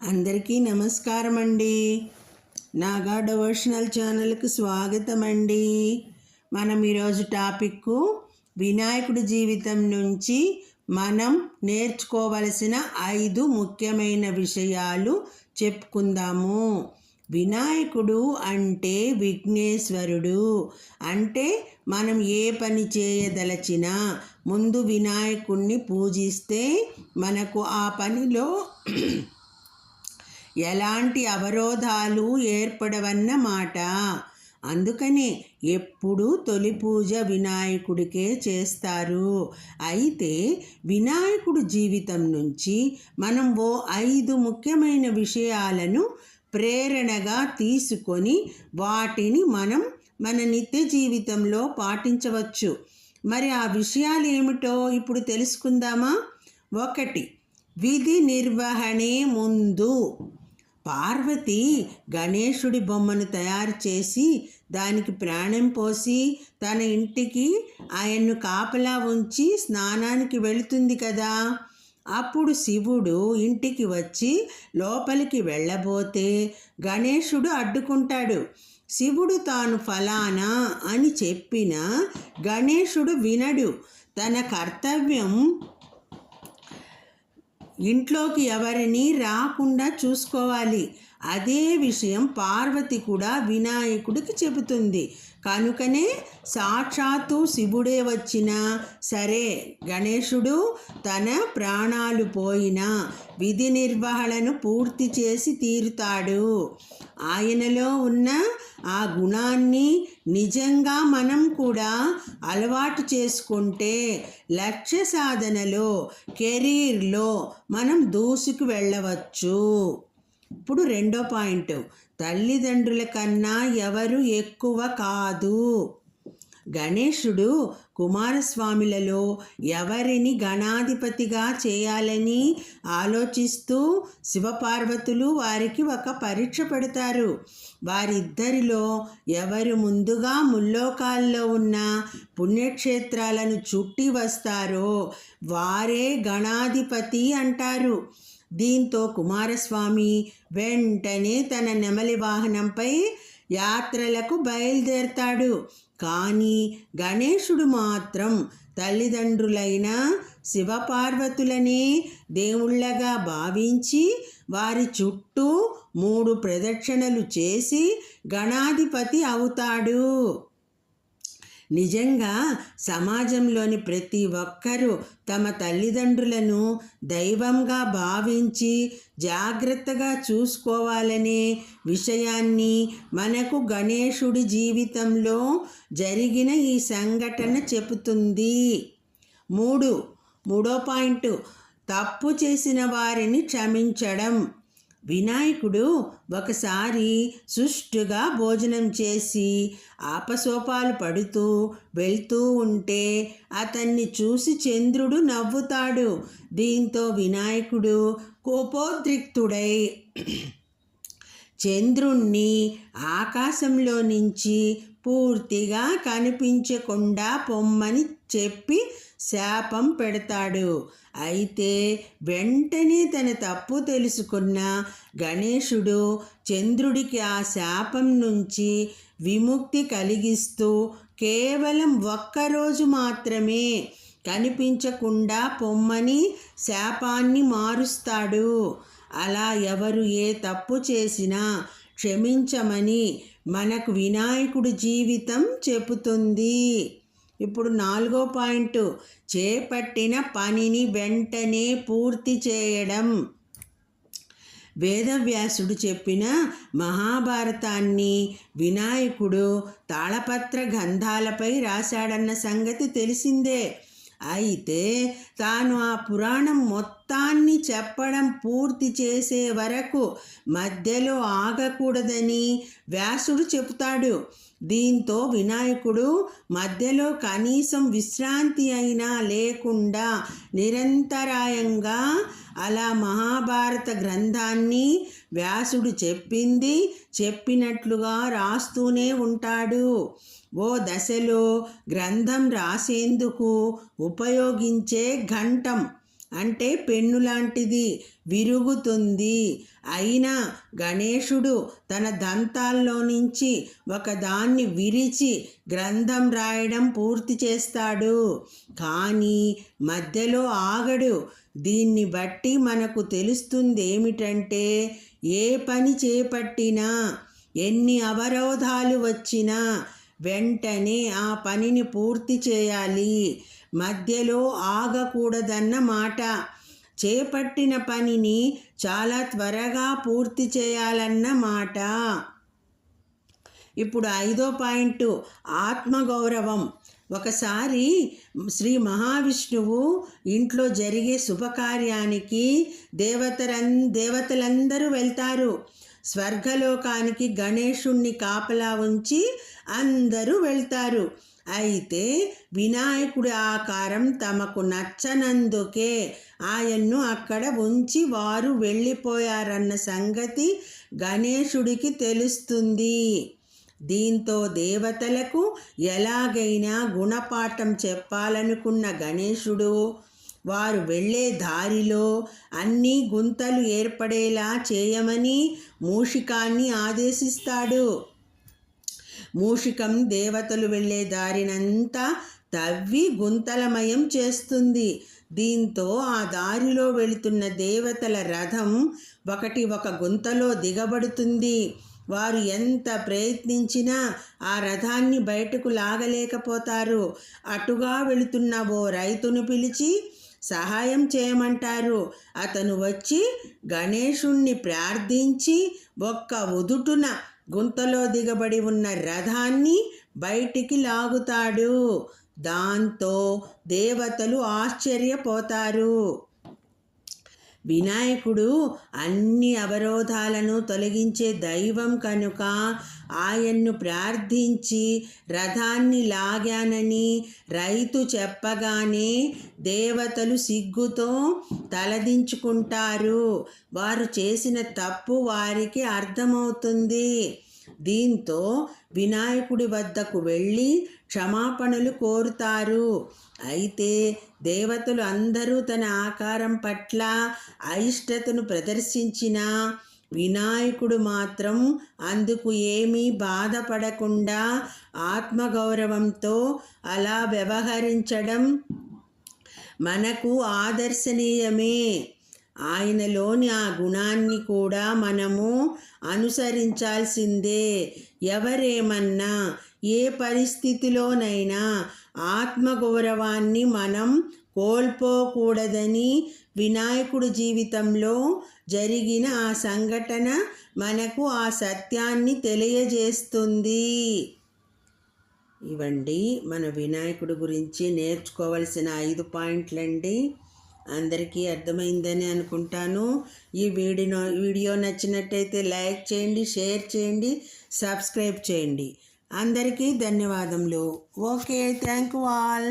అందరికీ నమస్కారం అండి నాగా డెవోషనల్ ఛానల్కి స్వాగతం అండి మనం ఈరోజు టాపిక్ వినాయకుడి జీవితం నుంచి మనం నేర్చుకోవలసిన ఐదు ముఖ్యమైన విషయాలు చెప్పుకుందాము. వినాయకుడు అంటే విఘ్నేశ్వరుడు. అంటే మనం ఏ పని చేయదలచినా ముందు వినాయకుణ్ణి పూజిస్తే మనకు ఆ పనిలో ఎలాంటి అవరోధాలు ఏర్పడవన్నమాట. అందుకనే ఎప్పుడు తొలి పూజ వినాయకుడికే చేస్తారు. అయితే వినాయకుడు జీవితం నుంచి మనం ఓ ఐదు ముఖ్యమైన విషయాలను ప్రేరణగా తీసుకొని వాటిని మనం మన నిత్య జీవితంలో పాటించవచ్చు. మరి ఆ విషయాలు ఏమిటో ఇప్పుడు తెలుసుకుందామా? ఒకటి విధి నిర్వహణే ముందు. పార్వతి గణేశుడి బొమ్మను తయారు చేసి దానికి ప్రాణం పోసి తన ఇంటికి ఆయన్ను కాపలా ఉంచి స్నానానికి వెళుతుంది కదా. అప్పుడు శివుడు ఇంటికి వచ్చి లోపలికి వెళ్ళబోతే గణేశుడు అడ్డుకుంటాడు. శివుడు తాను ఫలానా అని చెప్పిన గణేశుడు వినడు. తన కర్తవ్యం ఇంట్లోకి ఎవరిని రాకుండా చూసుకోవాలి. అదే విషయం పార్వతి కూడా వినాయకుడికి చెబుతుంది. కనుకనే సాక్షాత్తు శివుడే వచ్చినా సరే గణేశుడు తన ప్రాణాలు పోయినా విధి నిర్వహణను పూర్తి చేసి తీరుతాడు. ఆయనలో ఉన్న ఆ గుణాన్ని నిజంగా మనం కూడా అలవాటు చేసుకుంటే లక్ష్య సాధనలో కెరీర్లో మనం దూసుకు వెళ్ళవచ్చు. ఇప్పుడు రెండో పాయింట్. తల్లిదండ్రుల కన్నా ఎవరు ఎక్కువ కాదు. గణేశుడు కుమారస్వామిలలో ఎవరిని గణాధిపతిగా చేయాలని ఆలోచిస్తూ శివపార్వతులు వారికి ఒక పరీక్ష పెడతారు. వారిద్దరిలో ఎవరు ముందుగా ముల్లోకాల్లో ఉన్న పుణ్యక్షేత్రాలను చుట్టి వస్తారో వారే గణాధిపతి అంటారు. దీంతో కుమారస్వామి వెంటనే తన నెమలి వాహనంపై యాత్రలకు బయలుదేరతాడు. కానీ గణేశుడు మాత్రం తల్లిదండ్రులైన శివపార్వతులనే దేవుళ్ళగా భావించి వారి చుట్టూ మూడు ప్రదక్షిణలు చేసి గణాధిపతి అవుతాడు. నిజంగా సమాజంలోని ప్రతి ఒక్కరూ తమ తల్లిదండ్రులను దైవంగా భావించి జాగ్రత్తగా చూసుకోవాలనే విషయాన్ని మనకు గణేశుడి జీవితంలో జరిగిన ఈ సంఘటన చెబుతుంది. మూడు మూడో పాయింట్ తప్పు చేసిన వారిని క్షమించడం. వినాయకుడు ఒకసారి సుష్టుగా భోజనం చేసి ఆపసోపాలు పడుతూ వెళ్తూ ఉంటే అతన్ని చూసి చంద్రుడు నవ్వుతాడు. దీంతో వినాయకుడు కోపోద్రిక్తుడై చంద్రుణ్ణి ఆకాశంలో నుంచి పూర్తిగా కనిపించకుండా పొమ్మని చెప్పి శాపం పెడతాడు. అయితే వెంటనే తన తప్పు తెలుసుకున్న గణేశుడు చంద్రుడికి ఆ శాపం నుంచి విముక్తి కలిగిస్తూ కేవలం ఒక్కరోజు మాత్రమే కనిపించకుండా పొమ్మని శాపాన్ని మారుస్తాడు. అలా ఎవరు ఏ తప్పు చేసినా క్షమించమని మనకు వినాయకుడి జీవితం చెబుతుంది. ఇప్పుడు నాలుగో పాయింట్. చేపట్టిన పనిని వెంటనే పూర్తి చేయడం. వేదవ్యాసుడు చెప్పిన మహాభారతాన్ని వినాయకుడు తాళపత్ర గంధాలపై రాశాడన్న సంగతి తెలిసిందే. అయితే తాను ఆ పురాణం మొత్తం మొత్తాన్ని చెప్పడం పూర్తి చేసే వరకు మధ్యలో ఆగకూడదని వ్యాసుడు చెబుతాడు. దీంతో వినాయకుడు మధ్యలో కనీసం విశ్రాంతి అయినా లేకుండా నిరంతరాయంగా అలా మహాభారత గ్రంథాన్ని వ్యాసుడు చెప్పింది చెప్పినట్లుగా రాస్తూనే ఉంటాడు. ఓ దశలో గ్రంథం రాసేందుకు ఉపయోగించే ఘంటం అంటే పెన్ను లాంటిది విరుగుతుంది. అయినా గణేశుడు తన దంతాల్లో నుంచి ఒకదాన్ని విరిచి గ్రంథం రాయడం పూర్తి చేస్తాడు. కానీ మధ్యలో ఆగడు. దీన్ని బట్టి మనకు తెలుస్తుంది ఏమిటంటే ఏ పని చేపట్టినా ఎన్ని అవరోధాలు వచ్చినా వెంటనే ఆ పనిని పూర్తి చేయాలి. మధ్యలో ఆగకూడదన్న మాట. చేపట్టిన పనిని చాలా త్వరగా పూర్తి చేయాలన్న మాట. ఇప్పుడు ఐదో పాయింట్ ఆత్మగౌరవం. ఒకసారి శ్రీ మహావిష్ణువు ఇంట్లో జరిగే శుభకార్యానికి దేవతరన్ దేవతలందరూ వెళ్తారు. స్వర్గలోకానికి గణేషుణ్ణి కాపలా ఉంచి అందరూ వెళ్తారు. అయితే వినాయకుడి ఆకారం తమకు నచ్చనందుకే ఆయన్ను అక్కడ ఉంచి వారు వెళ్ళిపోయారన్న సంగతి గణేశుడికి తెలుస్తుంది. దీంతో దేవతలకు ఎలాగైనా గుణపాఠం చెప్పాలనుకున్న గణేశుడు వారు వెళ్ళే దారిలో అన్ని గుంతలు ఏర్పడేలా చేయమని మూషికాన్ని ఆదేశిస్తాడు. మూషికం దేవతలు వెళ్ళే దారినంతా తవ్వి గుంతలమయం చేస్తుంది. దీంతో ఆ దారిలో వెళుతున్న దేవతల రథం ఒకటి ఒక గుంతలో దిగబడుతుంది. వారు ఎంత ప్రయత్నించినా ఆ రథాన్ని బయటకు లాగలేకపోతారు. అటుగా వెళుతున్న ఓ రైతును పిలిచి సహాయం చేయమంటారు. అతను వచ్చి గణేషుణ్ణి ప్రార్థించి ఒక్క ఉదుటున గుంతలో దిగబడి ఉన్న రథాన్ని బయటికి లాగుతాడు. దాంతో దేవతలు ఆశ్చర్యపోతారు. వినాయకుడు అన్ని అవరోధాలను తొలగించే దైవం కనుక ఆయన్ను ప్రార్థించి రథాన్ని లాగానని రైతు చెప్పగానే దేవతలు సిగ్గుతో తలదించుకుంటారు. వారు చేసిన తప్పు వారికి అర్థమవుతుంది. దీంతో వినాయకుడి వద్దకు వెళ్ళి క్షమాపణలు కోరుతారు. అయితే దేవతలు అందరూ తన ఆకారం పట్ల అయిష్టతను ప్రదర్శించిన వినాయకుడు మాత్రం అందుకు ఏమీ బాధపడకుండా ఆత్మగౌరవంతో అలా వ్యవహరించడం మనకు ఆదర్శనీయమే. ఆయనలోని ఆ గుణాన్ని కూడా మనము అనుసరించాల్సిందే. ఎవరేమన్నా ఏ పరిస్థితిలోనైనా ఆత్మగౌరవాన్ని మనం కోల్పోకూడదని వినాయకుడి జీవితంలో జరిగిన ఆ సంఘటన మనకు ఆ సత్యాన్ని తెలియజేస్తుంది. ఇవండి మన వినాయకుడి గురించి నేర్చుకోవాల్సిన ఐదు పాయింట్లండి. అందరికీ అర్థమైందని అనుకుంటాను. ఈ వీడియో వీడియో నచ్చినట్టయితే లైక్ చేయండి షేర్ చేయండి సబ్స్క్రైబ్ చేయండి. అందరికీ ధన్యవాదములు. Okay thank you all.